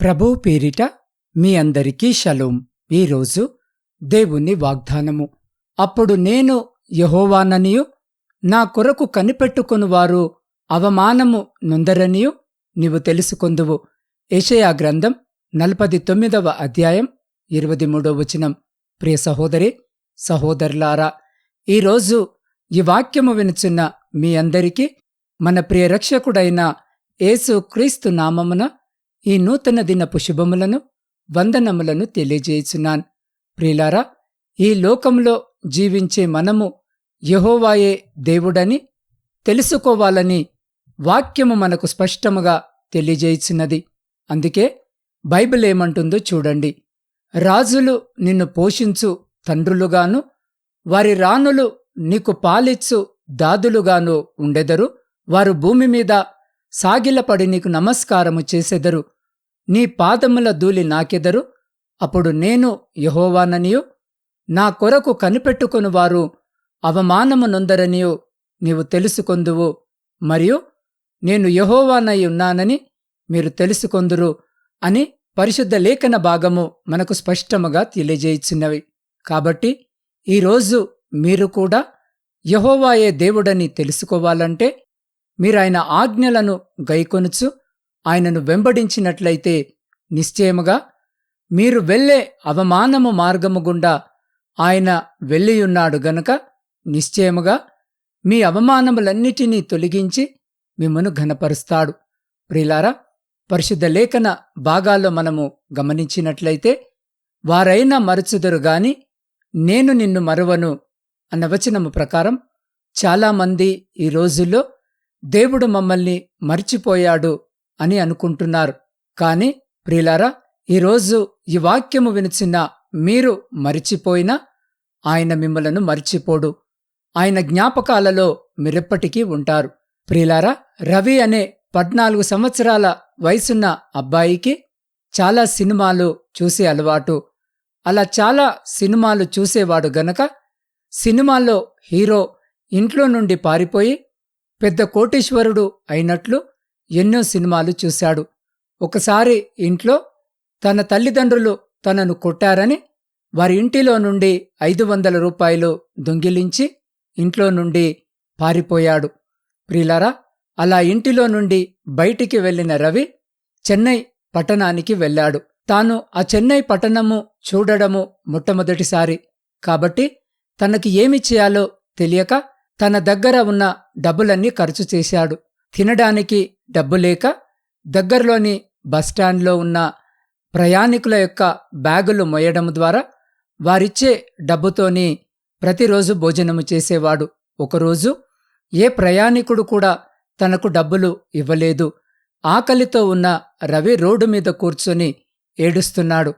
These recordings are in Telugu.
ప్రభువు పేరిట మీ అందరికీ షలోం. ఈరోజు దేవుని వాగ్దానము. అప్పుడు నేను యహోవాననియు నా కొరకు కనిపెట్టుకుని వారు అవమానము నొందరనియు నీవు తెలుసుకొందువు. ఏషయా గ్రంథం నలపది తొమ్మిదవ అధ్యాయం ఇరవై మూడవ వచనం. ప్రియ సహోదరి సహోదరులారా ఈరోజు ఈ వాక్యము వినుచున్న మీ అందరికీ మన ప్రియ రక్షకుడైన యేసు క్రీస్తు నామమున ఈ నూతన దినపు శుభములను వందనములను తెలియజేయుచున్నాను. ప్రియులారా ఈ లోకంలో జీవించే మనము యహోవాయే దేవుడని తెలుసుకోవాలని వాక్యము మనకు స్పష్టముగా తెలియజేయుచున్నది. అందుకే బైబిల్ ఏమంటుందో చూడండి. రాజులు నిన్ను పోషించు తండ్రులుగాను వారి రాణులు నీకు పాలిచ్చు దాదులుగాను ఉండెదరు. వారు భూమి మీద సాగిలపడి నీకు నమస్కారము చేసెదరు. నీ పాదముల ధూళి నాకెదరు. అప్పుడు నేను యహోవాననియు నా కొరకు కనిపెట్టుకొనువారు. అవమానము నొందరనియు నీవు తెలుసుకొందువు. మరియు నేను యహోవానై ఉన్నానని మీరు తెలుసుకొందురు అని పరిశుద్ధ లేఖన భాగము మనకు స్పష్టముగా తెలియజేయిచున్నవి. కాబట్టి ఈరోజు మీరు కూడా యహోవాయే దేవుడని తెలుసుకోవాలంటే మీరాయన ఆజ్ఞలను గైకొనుచు ఆయనను వెంబడించినట్లయితే నిశ్చయముగా మీరు వెళ్ళే అవమానము మార్గము గుండా ఆయన వెళ్ళియున్నాడు గనుక నిశ్చయముగా మీ అవమానములన్నిటినీ తొలగించి మిమ్మను ఘనపరుస్తాడు. ప్రిలారా పరిశుద్ధ లేఖన భాగాల్లో మనము గమనించినట్లయితే వారైనా మరచుదరు గాని నేను నిన్ను మరువను అన్న వచనము ప్రకారం చాలామంది ఈ రోజుల్లో దేవుడు మమ్మల్ని మర్చిపోయాడు అని అనుకుంటున్నారు. కాని ప్రియులారా ఈరోజు ఈ వాక్యము వినిచిన మీరు మరిచిపోయినా ఆయన మిమ్మలను మరిచిపోడు. ఆయన జ్ఞాపకాలలో మీరెప్పటికీ ఉంటారు. ప్రియులారా రవి అనే పద్నాలుగు సంవత్సరాల వయసున్న అబ్బాయికి చాలా సినిమాలు చూసే అలవాటు. అలా చాలా సినిమాలు చూసేవాడు గనక సినిమాల్లో హీరో ఇంట్లో నుండి పారిపోయి పెద్ద కోటీశ్వరుడు అయినట్లు ఎన్నో సినిమాలు చూశాడు. ఒకసారి ఇంట్లో తన తల్లిదండ్రులు తనను కొట్టారని వారి ఇంటిలో నుండి ఐదు వందల రూపాయలు దొంగిలించి ఇంట్లో నుండి పారిపోయాడు. ప్రియులారా అలా ఇంటిలో నుండి బయటికి వెళ్ళిన రవి చెన్నై పట్టణానికి వెళ్ళాడు. తాను ఆ చెన్నై పట్టణము చూడడము మొట్టమొదటిసారి. కాబట్టి తనకి ఏమి చేయాలో తెలియక తన దగ్గర ఉన్న డబ్బులన్నీ ఖర్చు చేశాడు. తినడానికి డబ్బు లేక దగ్గరలోని బస్టాండ్లో ఉన్న ప్రయాణికుల యొక్క బ్యాగులు మొయ్యడం ద్వారా వారిచ్చే డబ్బుతోని ప్రతిరోజు భోజనము చేసేవాడు. ఒకరోజు ఏ ప్రయాణికుడు కూడా తనకు డబ్బులు ఇవ్వలేదు. ఆకలితో ఉన్న రవి రోడ్డు మీద కూర్చొని ఏడుస్తున్నాడు.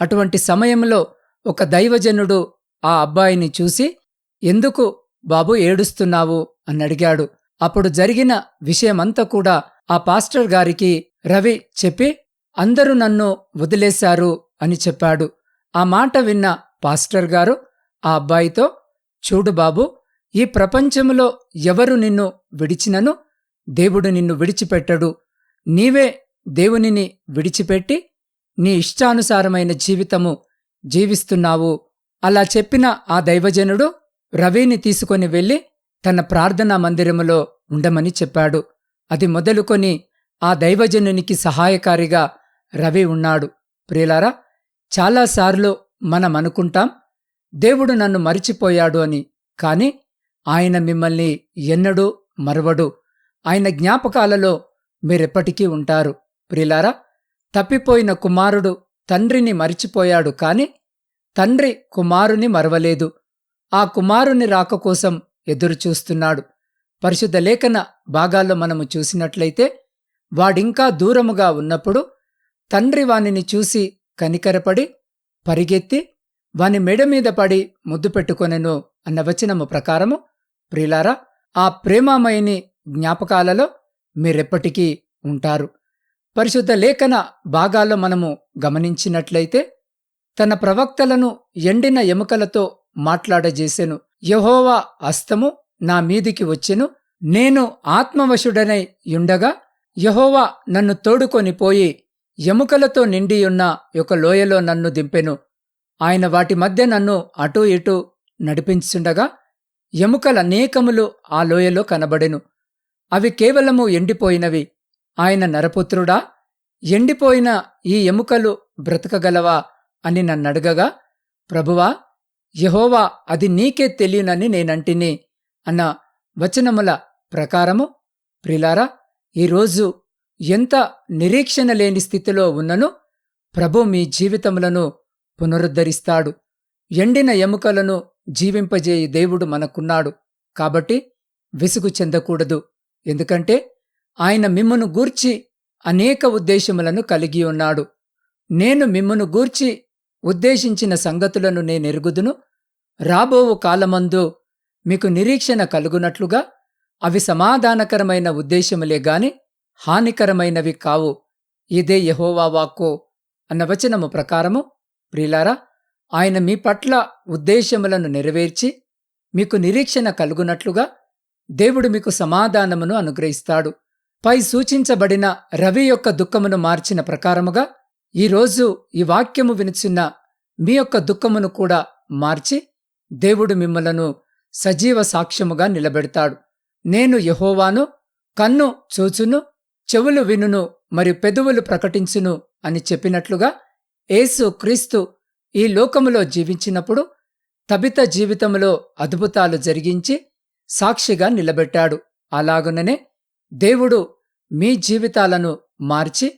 అటువంటి సమయంలో ఒక దైవజనుడు ఆ అబ్బాయిని చూసి ఎందుకు బాబు ఏడుస్తున్నావు? అన్నడిగాడు అప్పుడు జరిగిన విషయమంతా కూడా ఆ పాస్టర్ గారికి రవి చెప్పి అందరూ నన్ను వదిలేశారు అని చెప్పాడు. ఆ మాట విన్న పాస్టర్ గారు ఆ అబ్బాయితో చూడు బాబు ఈ ప్రపంచంలో ఎవరు నిన్ను విడిచినను దేవుడు నిన్ను విడిచిపెట్టడు. నీవే దేవునిని విడిచిపెట్టి నీ ఇష్టానుసారమైన జీవితము జీవిస్తున్నావు. అలా చెప్పిన ఆ దైవజనుడు రవిని తీసుకొని వెళ్ళి తన ప్రార్థనా మందిరములో ఉండమని చెప్పాడు. అది మొదలుకొని ఆ దైవజనునికి సహాయకారిగా రవి ఉన్నాడు. ప్రియులారా చాలాసార్లు మనం అనుకుంటాం దేవుడు నన్ను మరిచిపోయాడు అని. కాని ఆయన మిమ్మల్ని ఎన్నడూ మరవడు. ఆయన జ్ఞాపకాలలో మీరెప్పటికీ ఉంటారు. ప్రియులారా తప్పిపోయిన కుమారుడు తండ్రిని మరిచిపోయాడు కాని తండ్రి కుమారుని మరవలేదు. ఆ కుమారుని రాక కోసం ఎదురుచూస్తున్నాడు. పరిశుద్ధ లేఖన భాగాల్లో మనము చూసినట్లయితే వాడింకా దూరముగా ఉన్నప్పుడు తండ్రి వానిని చూసి కనికరపడి పరిగెత్తి వాని మెడ మీద పడి ముద్దు పెట్టుకొనెను అన్న వచనము ప్రకారము ప్రిలారా ఆ ప్రేమామయిని జ్ఞాపకాలలో మీరెప్పటికీ ఉంటారు. పరిశుద్ధ లేఖన భాగాల్లో మనము గమనించినట్లయితే తన ప్రవక్తలను ఎండిన ఎముకలతో మాట్లాడజేసెను. యహోవా అస్తము నా మీదికి వచ్చెను. నేను ఆత్మవశుడనై యుండగా యహోవా నన్ను తోడుకొని పోయి ఎముకలతో నిండియున్న ఒక లోయలో నన్ను దింపెను. ఆయన వాటి మధ్య నన్ను అటూ ఇటూ నడిపించుండగా ఎముకలనేకములు ఆ లోయలో కనబడెను. అవి కేవలము ఎండిపోయినవి. ఆయన నరపుత్రుడా ఎండిపోయిన ఈ ఎముకలు బ్రతకగలవా అని నన్నడగగా ప్రభువా యహోవా అది నీకే తెలియనని నేనంటిని అన్న వచనముల ప్రకారము ప్రిలారా ఈరోజు ఎంత నిరీక్షణ లేని స్థితిలో ఉన్నను ప్రభు మీ జీవితములను పునరుద్ధరిస్తాడు. ఎండిన ఎముకలను జీవింపజేయి దేవుడు మనకున్నాడు కాబట్టి విసుగు చెందకూడదు. ఎందుకంటే ఆయన మిమ్మును గూర్చి అనేక ఉద్దేశములను కలిగి ఉన్నాడు. నేను మిమ్మును గూర్చి ఉద్దేశించిన సంగతులను నేనెరుగుదును. రాబోవు కాలమందు మీకు నిరీక్షణ కలుగునట్లుగా అవి సమాధానకరమైన ఉద్దేశములే గాని హానికరమైనవి కావు. ఇదే యహోవా వాక్కు అన్న వచనము ప్రకారము. ప్రిలారా ఆయన మీ పట్ల ఉద్దేశములను నెరవేర్చి మీకు నిరీక్షణ కలుగునట్లుగా దేవుడు మీకు సమాధానమును అనుగ్రహిస్తాడు. పై సూచించబడిన రవి యొక్క దుఃఖమును మార్చిన ప్రకారముగా ఈరోజు ఈ వాక్యము వినిచున్న మీ యొక్క దుఃఖమును కూడా మార్చి దేవుడు మిమ్మలను సజీవ సాక్ష్యముగా నిలబెడతాడు. నేను యహోవాను కన్ను చూచును చెవులు వినును మరియు పెదవులు ప్రకటించును అని చెప్పినట్లుగా యేసు క్రీస్తు ఈ లోకములో జీవించినప్పుడు తబిత జీవితములో అద్భుతాలు జరిగించి సాక్షిగా నిలబెట్టాడు. అలాగుననే దేవుడు మీ జీవితాలను మార్చి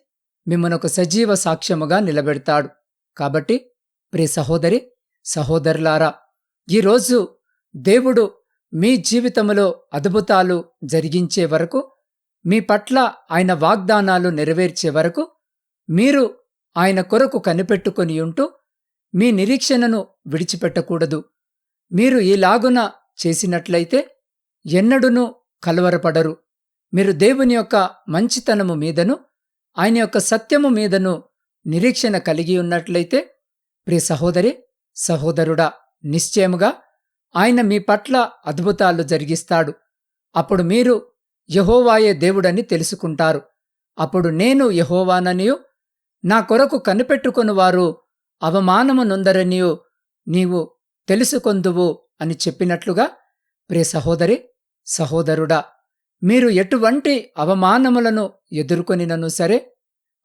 మిమ్మల్ని ఒక సజీవ సాక్ష్యముగా నిలబెడతాడు. కాబట్టి ప్రియ సహోదరి సహోదరులారా ఈరోజు దేవుడు మీ జీవితములో అద్భుతాలు జరిగించే వరకు మీ పట్ల ఆయన వాగ్దానాలు నెరవేర్చే వరకు మీరు ఆయన కొరకు కనిపెట్టుకొని ఉంటూ మీ నిరీక్షణను విడిచిపెట్టకూడదు. మీరు ఈలాగున చేసినట్లయితే ఎన్నడునూ కలవరపడరు. మీరు దేవుని యొక్క మంచితనము మీదను ఆయన యొక్క సత్యము మీదను నిరీక్షణ కలిగి ఉన్నట్లయితే ప్రియ సహోదరి సహోదరుడా నిశ్చయముగా ఆయన మీ పట్ల అద్భుతాలు జరిగిస్తాడు. అప్పుడు మీరు యహోవాయే దేవుడని తెలుసుకుంటారు. అప్పుడు నేను యహోవాననియు నా కొరకు కనిపెట్టుకుని వారు అవమానము నొందరనియు నీవు తెలుసుకొందువు అని చెప్పినట్లుగా ప్రియ సహోదరి సహోదరుడా మీరు ఎటువంటి అవమానములను ఎదుర్కొనినను సరే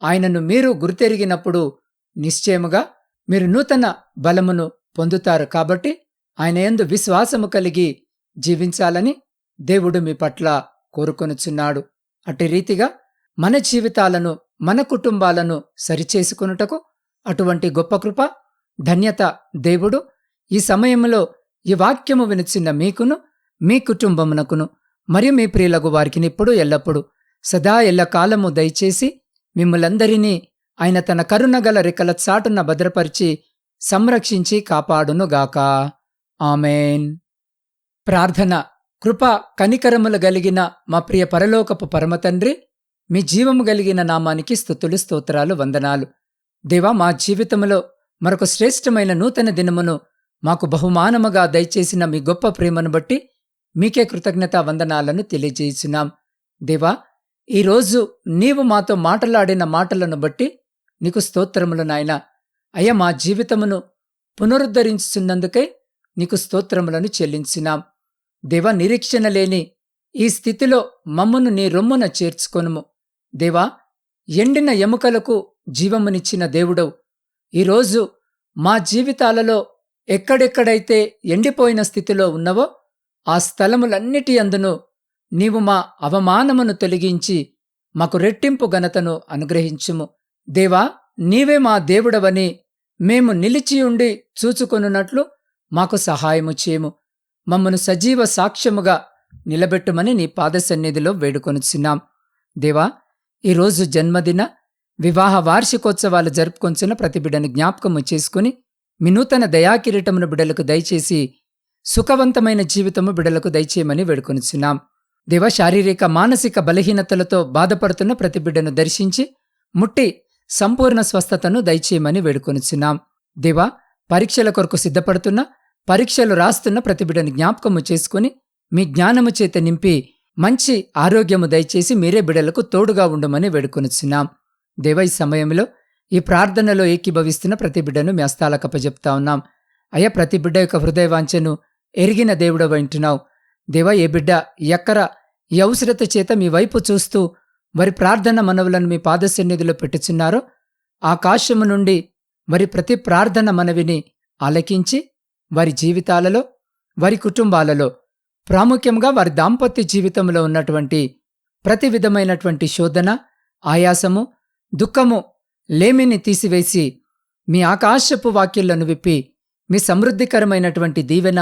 ఆయనను మీరు గుర్తెరిగినప్పుడు నిశ్చయముగా మీరు నూతన బలమును పొందుతారు కాబట్టి ఆయన ఎందు విశ్వాసము కలిగి జీవించాలని దేవుడు మీ పట్ల కోరుకొనుచున్నాడు. అట్టి రీతిగా మన జీవితాలను మన కుటుంబాలను సరిచేసుకొనుటకు అటువంటి గొప్ప కృప ధన్యత దేవుడు ఈ సమయంలో ఈ వాక్యము వినిచిన మీకును మీ కుటుంబమునకును మరియు మీ ప్రియులకు వారికి ఇప్పుడు ఎల్లప్పుడూ. సదా ఎల్లకాలము దయచేసి మిమ్మలందరినీ ఆయన తన కరుణగల రెక్కల చాటున భద్రపరిచి సంరక్షించి కాపాడునుగాక. ఆమెన్. ప్రార్థన కృప కనికరములు గలిగిన మా ప్రియ పరలోకపు పరమతండ్రి మీ జీవము గలిగిన నామానికి స్థుతులు స్తోత్రాలు వందనాలు. దేవా మా జీవితంలో మరొక శ్రేష్టమైన నూతన దినమును మాకు బహుమానముగా దయచేసిన మీ గొప్ప ప్రేమను బట్టి మీకే కృతజ్ఞత వందనాలను తెలియజేస్తున్నాం. దేవా ఈరోజు నీవు మాతో మాటలాడిన మాటలను బట్టి నీకు స్తోత్రములు నాయన. అయ్యా మా జీవితమును పునరుద్ధరించుచున్నందుకై నీకు స్తోత్రములను చెల్లించినాం. దేవా నిరీక్షణ లేని ఈ స్థితిలో మమ్మను నీ రొమ్మున చేర్చుకొనుము. దేవా ఎండిన ఎముకలకు జీవమునిచ్చిన దేవుడవు. ఈరోజు మా జీవితాలలో ఎక్కడెక్కడైతే ఎండిపోయిన స్థితిలో ఉన్నవో ఆ స్థలములన్నిటి అందును నీవు మా అవమానమును తొలగించి మాకు రెట్టింపు ఘనతను అనుగ్రహించుము. దేవా నీవే మా దేవుడవని మేము నిలిచియుండి చూచుకొనున్నట్లు మాకు సహాయము చేయము. మమ్మను సజీవ సాక్ష్యముగా నిలబెట్టుమని నీ పాదసన్నిధిలో వేడుకొనుచున్నాం. దేవా ఈరోజు జన్మదిన వివాహ వార్షికోత్సవాలు జరుపుకొంచిన ప్రతి బిడ్డను జ్ఞాపకము చేసుకుని మీ నూతన దయాకిరీటమును బిడ్డలకు దయచేసి సుఖవంతమైన జీవితము బిడలకు దయచేయమని వేడుకొనిచున్నాం. దేవ శారీరక మానసిక బలహీనతలతో బాధపడుతున్న ప్రతి బిడ్డను దర్శించి ముట్టి సంపూర్ణ స్వస్థతను దయచేయమని వేడుకొనిచున్నాం. దేవా పరీక్షల కొరకు సిద్ధపడుతున్న పరీక్షలు రాస్తున్న ప్రతి బిడ్డను జ్ఞాపకము చేసుకుని మీ జ్ఞానము చేత నింపి మంచి ఆరోగ్యము దయచేసి మీరే బిడలకు తోడుగా ఉండమని వేడుకొనిచున్నాం. దేవ ఈ సమయంలో ఈ ప్రార్థనలో ఏకీభవిస్తున్న ప్రతి బిడ్డను మీ హస్తాలకప్పచెప్తా ఉన్నాం. అయ్యా ప్రతి బిడ్డ యొక్క హృదయ వాంఛను ఎరిగిన దేవుడవ వింటున్నావు. దేవా ఏ బిడ్డ ఎక్కర ఈ అవసరత చేత మీ వైపు చూస్తూ వారి ప్రార్థన మనవులను మీ పాదసన్నిధిలో పెట్టుచున్నారో ఆకాశము నుండి వారి ప్రతి ప్రార్థన మనవిని ఆలకించి వారి జీవితాలలో వారి కుటుంబాలలో ప్రాముఖ్యంగా వారి దాంపత్య జీవితంలో ఉన్నటువంటి ప్రతి విధమైనటువంటి శోధన ఆయాసము దుఃఖము లేమిని తీసివేసి మీ ఆకాశపు వాక్యులను విప్పి మీ సమృద్ధికరమైనటువంటి దీవెన